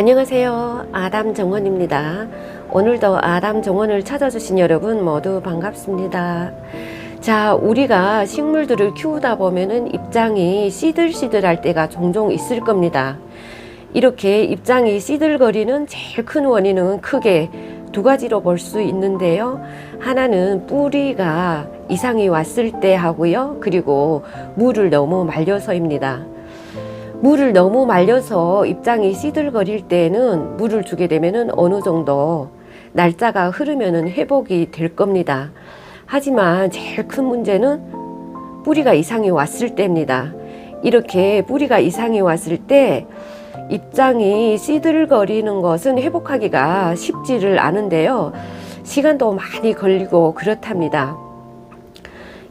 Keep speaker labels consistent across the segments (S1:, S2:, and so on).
S1: 안녕하세요. 아담 정원입니다. 오늘도 아담 정원을 찾아주신 여러분 모두 반갑습니다. 자, 우리가 식물들을 키우다 보면은 입장이 시들시들할 때가 종종 있을 겁니다. 이렇게 입장이 시들거리는 제일 큰 원인은 크게 두 가지로 볼 수 있는데요. 하나는 뿌리가 이상이 왔을 때 하고요. 그리고 물을 너무 말려서입니다. 물을 너무 말려서 입장이 시들거릴 때는 물을 주게 되면은 어느 정도 날짜가 흐르면은 회복이 될 겁니다. 하지만 제일 큰 문제는 뿌리가 이상이 왔을 때입니다. 이렇게 뿌리가 이상이 왔을 때 입장이 시들거리는 것은 회복하기가 쉽지를 않은데요. 시간도 많이 걸리고 그렇답니다.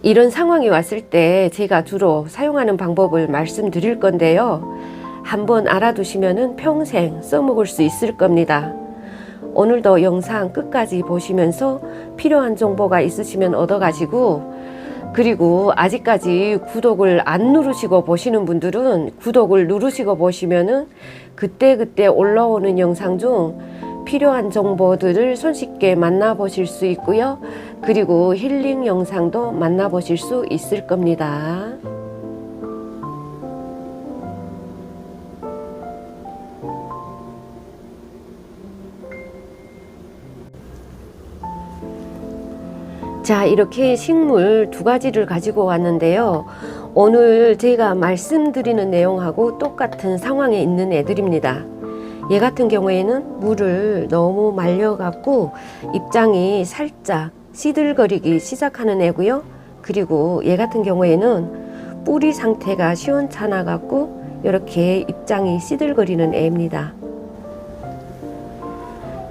S1: 이런 상황이 왔을 때 제가 주로 사용하는 방법을 말씀드릴 건데요. 한번 알아두시면 평생 써먹을 수 있을 겁니다. 오늘도 영상 끝까지 보시면서 필요한 정보가 있으시면 얻어가시고 그리고 아직까지 구독을 안 누르시고 보시는 분들은 구독을 누르시고 보시면은 그때그때 올라오는 영상 중 필요한 정보들을 손쉽게 만나보실 수 있고요. 그리고 힐링 영상도 만나보실 수 있을 겁니다. 자, 이렇게 식물 두 가지를 가지고 왔는데요. 오늘 제가 말씀드리는 내용하고 똑같은 상황에 있는 애들입니다. 얘 같은 경우에는 물을 너무 말려갖고 입장이 살짝 시들거리기 시작하는 애고요. 그리고 얘 같은 경우에는 뿌리 상태가 시원찮아 갖고 이렇게 입장이 시들거리는 애입니다.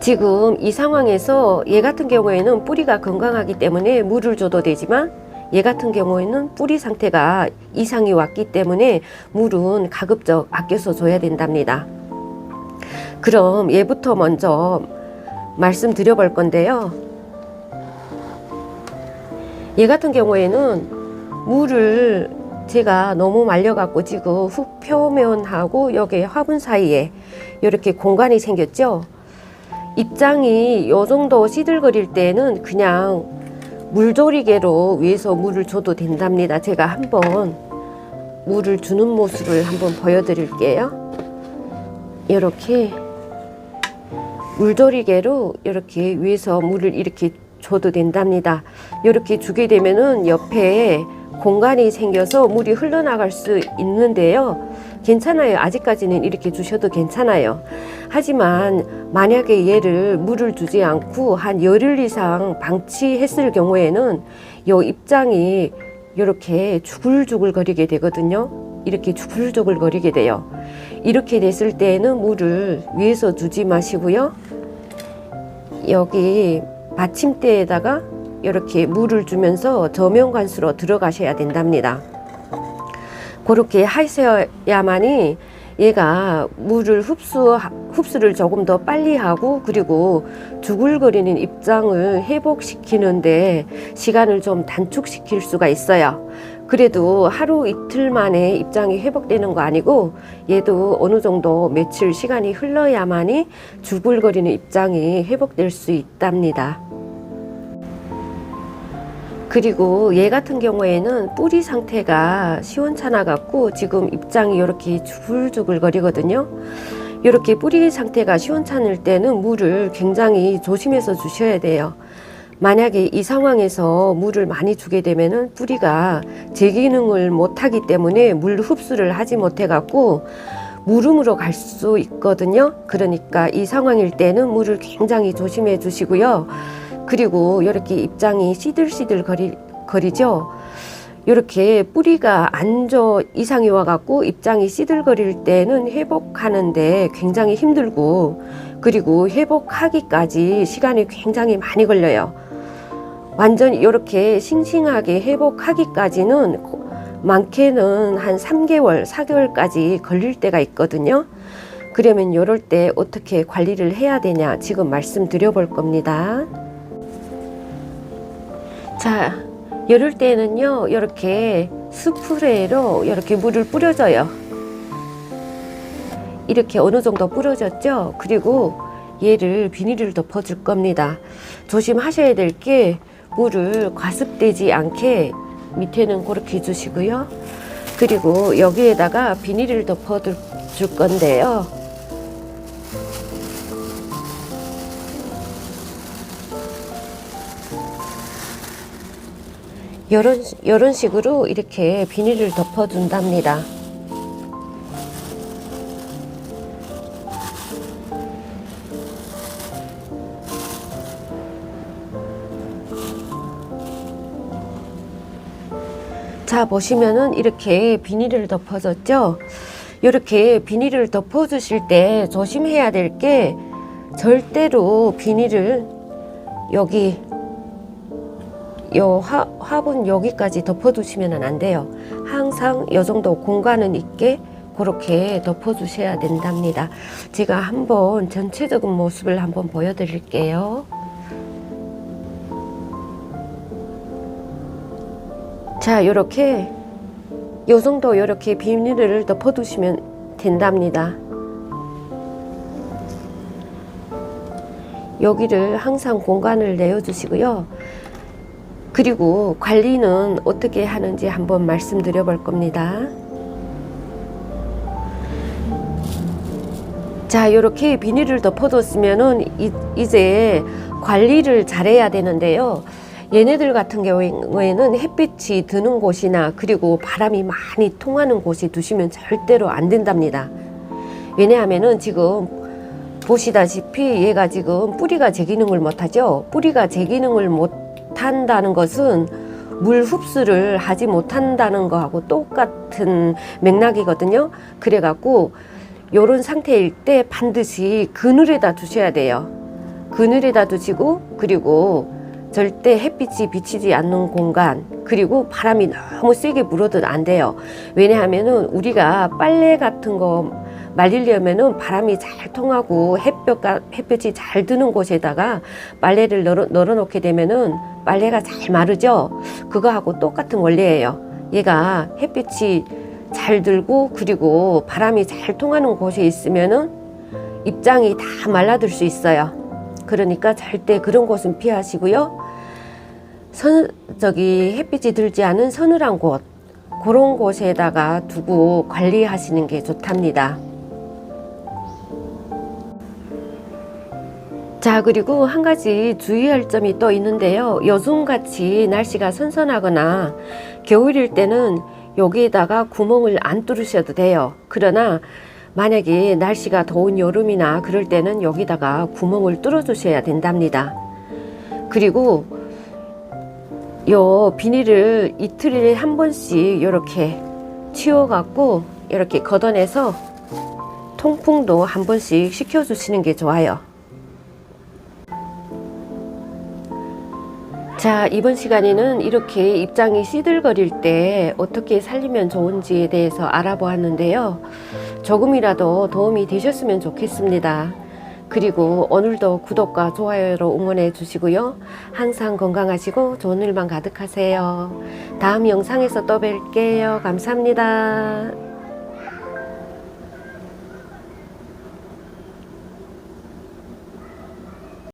S1: 지금 이 상황에서 얘 같은 경우에는 뿌리가 건강하기 때문에 물을 줘도 되지만 얘 같은 경우에는 뿌리 상태가 이상이 왔기 때문에 물은 가급적 아껴서 줘야 된답니다. 그럼 얘부터 먼저 말씀드려 볼 건데요. 얘 같은 경우에는 물을 제가 너무 말려갖고 지금 흙 표면하고 여기 화분 사이에 이렇게 공간이 생겼죠. 입장이 요 정도 시들거릴 때는 그냥 물조리개로 위에서 물을 줘도 된답니다. 제가 한번 물을 주는 모습을 한번 보여드릴게요. 이렇게 물조리개로 이렇게 위에서 물을 이렇게 줘도 된답니다. 이렇게 주게 되면은 옆에 공간이 생겨서 물이 흘러나갈 수 있는데요. 괜찮아요. 아직까지는 이렇게 주셔도 괜찮아요. 하지만 만약에 얘를 물을 주지 않고 한 열흘 이상 방치했을 경우에는 요 입장이 이렇게 주글주글 거리게 되거든요. 이렇게 주글주글 거리게 돼요. 이렇게 됐을 때에는 물을 위에서 두지 마시고요. 여기 받침대에다가 이렇게 물을 주면서 저면관수로 들어가셔야 된답니다. 그렇게 하셔야만이 얘가 물을 흡수 흡수를 조금 더 빨리 하고 그리고 주글거리는 입장을 회복시키는데 시간을 좀 단축시킬 수가 있어요. 그래도 하루 이틀 만에 입장이 회복되는 거 아니고 얘도 어느 정도 며칠 시간이 흘러야만이 주글거리는 입장이 회복될 수 있답니다. 그리고 얘 같은 경우에는 뿌리 상태가 시원찮아 갖고 지금 입장이 이렇게 주글주글 거리거든요. 이렇게 뿌리 상태가 시원찮을 때는 물을 굉장히 조심해서 주셔야 돼요. 만약에 이 상황에서 물을 많이 주게 되면은 뿌리가 제 기능을 못하기 때문에 물 흡수를 하지 못해 갖고 무름으로 갈 수 있거든요. 그러니까 이 상황일 때는 물을 굉장히 조심해 주시고요. 그리고 이렇게 입장이 시들시들 거리, 거리죠. 이렇게 뿌리가 안저 이상이 와갖고 입장이 시들거릴 때는 회복하는데 굉장히 힘들고 그리고 회복하기까지 시간이 굉장히 많이 걸려요. 완전히 이렇게 싱싱하게 회복하기까지는 많게는 한 3개월, 4개월까지 걸릴 때가 있거든요. 그러면 이럴 때 어떻게 관리를 해야 되냐 지금 말씀드려 볼 겁니다. 자, 이럴 때는요, 이렇게 스프레이로 이렇게 물을 뿌려줘요. 이렇게 어느 정도 부러졌죠? 그리고 얘를 비닐을 덮어줄 겁니다. 조심하셔야 될 게 물을 과습되지 않게 밑에는 그렇게 해주시고요. 그리고 여기에다가 비닐을 덮어 줄 건데요. 이런 이런 식으로 이렇게 비닐을 덮어준답니다. 자 보시면은 이렇게 비닐을 덮어줬죠. 이렇게 비닐을 덮어주실 때 조심해야 될 게 절대로 비닐을 여기 요 화, 화분 여기까지 덮어두시면 안 돼요. 항상 요 정도 공간은 있게 그렇게 덮어주셔야 된답니다. 제가 한번 전체적인 모습을 한번 보여드릴게요. 자, 요렇게 요 정도 요렇게 비닐을 덮어두시면 된답니다. 여기를 항상 공간을 내어주시고요. 그리고 관리는 어떻게 하는지 한번 말씀드려 볼 겁니다. 자, 이렇게 비닐을 덮어뒀으면은 이, 이제 관리를 잘해야 되는데요. 얘네들 같은 경우에는 햇빛이 드는 곳이나 그리고 바람이 많이 통하는 곳에 두시면 절대로 안 된답니다. 왜냐하면은 지금 보시다시피 얘가 지금 뿌리가 제 기능을 못하죠. 뿌리가 제 기능을 못한다는 것은 물 흡수를 하지 못한다는 거하고 똑같은 맥락이거든요. 그래갖고 요런 상태일 때 반드시 그늘에다 두셔야 돼요. 그늘에다 두시고 그리고 절대 햇빛이 비치지 않는 공간 그리고 바람이 너무 세게 불어도 안 돼요. 왜냐하면은 우리가 빨래 같은 거 말리려면은 바람이 잘 통하고 햇볕가 햇볕이 잘 드는 곳에다가 빨래를 널어, 널어 놓게 되면은 빨래가 잘 마르죠. 그거하고 똑같은 원리예요. 얘가 햇빛이 잘 들고 그리고 바람이 잘 통하는 곳에 있으면은 입장이 다 말라들 수 있어요. 그러니까 절대 그런 곳은 피하시고요. 선 저기 햇빛이 들지 않은 서늘한 곳 그런 곳에다가 두고 관리하시는 게 좋답니다. 자 그리고 한 가지 주의할 점이 또 있는데요. 요즘같이 날씨가 선선하거나 겨울일 때는 여기에다가 구멍을 안 뚫으셔도 돼요. 그러나 만약에 날씨가 더운 여름이나 그럴 때는 여기다가 구멍을 뚫어 주셔야 된답니다. 그리고 요 비닐을 이틀에 한 번씩 이렇게 치워 갖고 이렇게 걷어내서 통풍도 한 번씩 시켜 주시는 게 좋아요. 자, 이번 시간에는 이렇게 입장이 시들거릴 때 어떻게 살리면 좋은지에 대해서 알아보았는데요. 조금이라도 도움이 되셨으면 좋겠습니다. 그리고 오늘도 구독과 좋아요로 응원해 주시고요. 항상 건강하시고 좋은 일만 가득하세요. 다음 영상에서 또 뵐게요. 감사합니다.